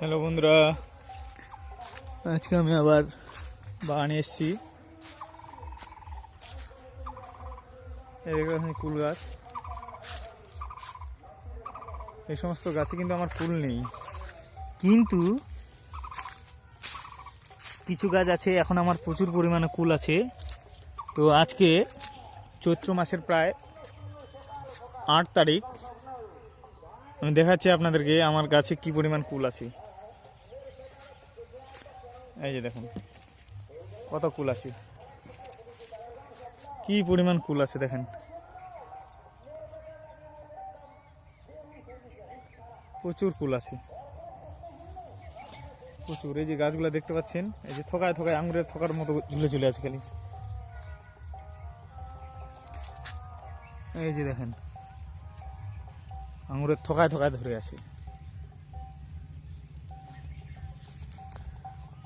Hello বন্ধুরা। আজকে আমি আবার বাগানে এসেছি। কুল গাছ। এই সমস্ত গাছে কিন্তু আমার ফুল নেই। কিন্তু কিছু গাছ আছে, এখন আমার প্রচুর পরিমাণে কুল আছে। তো আজকে চৈত্র মাসের প্রায় আট তারিখ। আমি দেখাচ্ছি আপনাদেরকে আমার গাছে কি পরিমাণ কুল আছে। এই যে দেখুন, কত কুল আছে। কি পরিমাণ কুল আছে দেখেন। প্রচুর কুল আছে। প্রচুর। এই যে গাছগুলো দেখতে পাচ্ছেন, এই যে থকায় থকায় আঙুরের থকার মতো ঝুলে ঝুলে আছে খালি। এই যে দেখেন, আঙুরের থকায় থকায় ধরে আছে।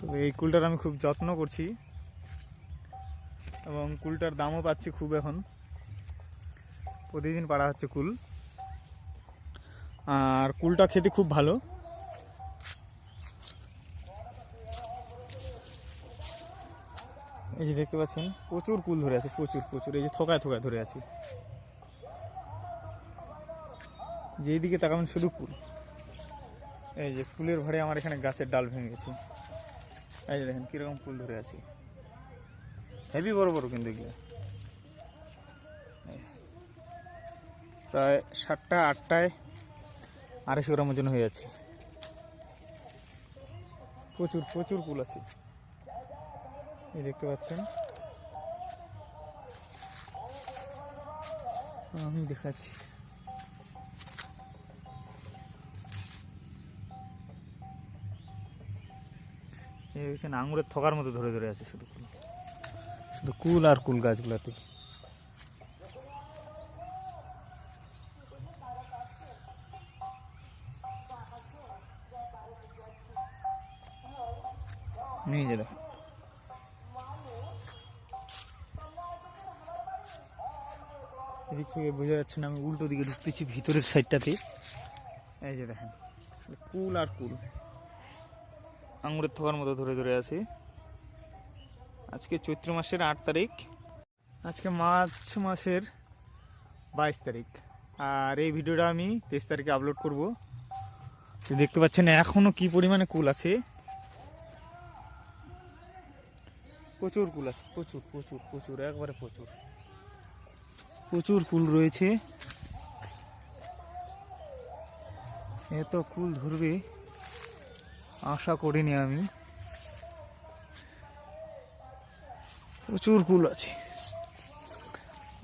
তবে এই কুলটার আমি খুব যত্ন করছি এবং কুলটার দামও পাচ্ছি খুব এখন। প্রতিদিন পাড়া হচ্ছে কুল। আর কুলটা খেতে খুব ভালো। এই যে দেখতে পাচ্ছেন, প্রচুর কুল ধরে আছে, প্রচুর প্রচুর। এই যে থকায় থকায় ধরে আছে। যেই দিকে তাকাবেন শুধু কুল। এই যে ফুলের ভারে আমার এখানে গাছের ডাল ভেঙে গেছে। এই যে দেখেন, কীরকম ফুল ধরে আছে। হেভি বড় বড় কিন্তু এগুলো। প্রায় সাতটা, আটটায় আড়াইশো গ্রাম ওজন হয়ে যাচ্ছে। প্রচুর প্রচুর ফুল আছে। এই দেখতে পাচ্ছেন। আমি দেখাচ্ছি। দেখছেন আঙুরের থকার মতো ধরে ধরে আছে শুধু কুল। শুধু কুল আর কুল গাছগুলাতে। নিয়ে যে দেখেন এদিক থেকে বোঝা যাচ্ছে না আমি উল্টো দিকে ঢুকতেছি ভিতরের সাইডটাতে এই যে দেখেন কুল আর কুল। আঙুরের থোকার মতো ধরে ধরে আছে। আজকে চৈত্র মাসের আট তারিখ। আজকে মার্চ মাসের বাইশ তারিখ। আর এই ভিডিওটা আমি তেইশ তারিখে আপলোড করব। দেখতে পাচ্ছেন এখনও কি পরিমাণে কুল আছে? প্রচুর কুল আছে, প্রচুর প্রচুর প্রচুর, একবারে প্রচুর। প্রচুর কুল রয়েছে। এত কুল ধরবে। আশা করিনি আমি। প্রচুর কুল আছে।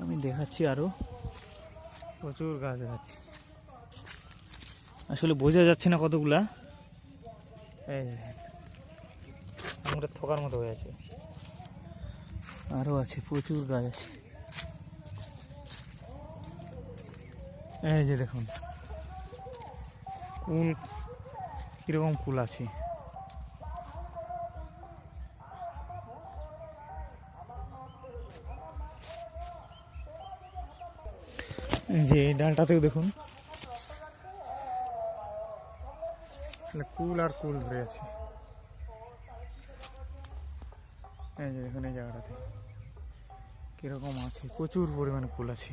আমি দেখাচ্ছি আরও। প্রচুর গাছ দেখাচ্ছি আসলে বোঝা যাচ্ছে না কতগুলা। আঙুরের থকার মতো হয়ে আছে। আরও আছে, প্রচুর গাছ আছে। এই যে দেখুন। কীরকম কুল আছে? যে ডালটাতেও দেখুন। কুল আর কুল ধরে আছে। এই যে দেখুন এই জায়গাটাতে। কীরকম আছে? প্রচুর পরিমাণে কুল আছে।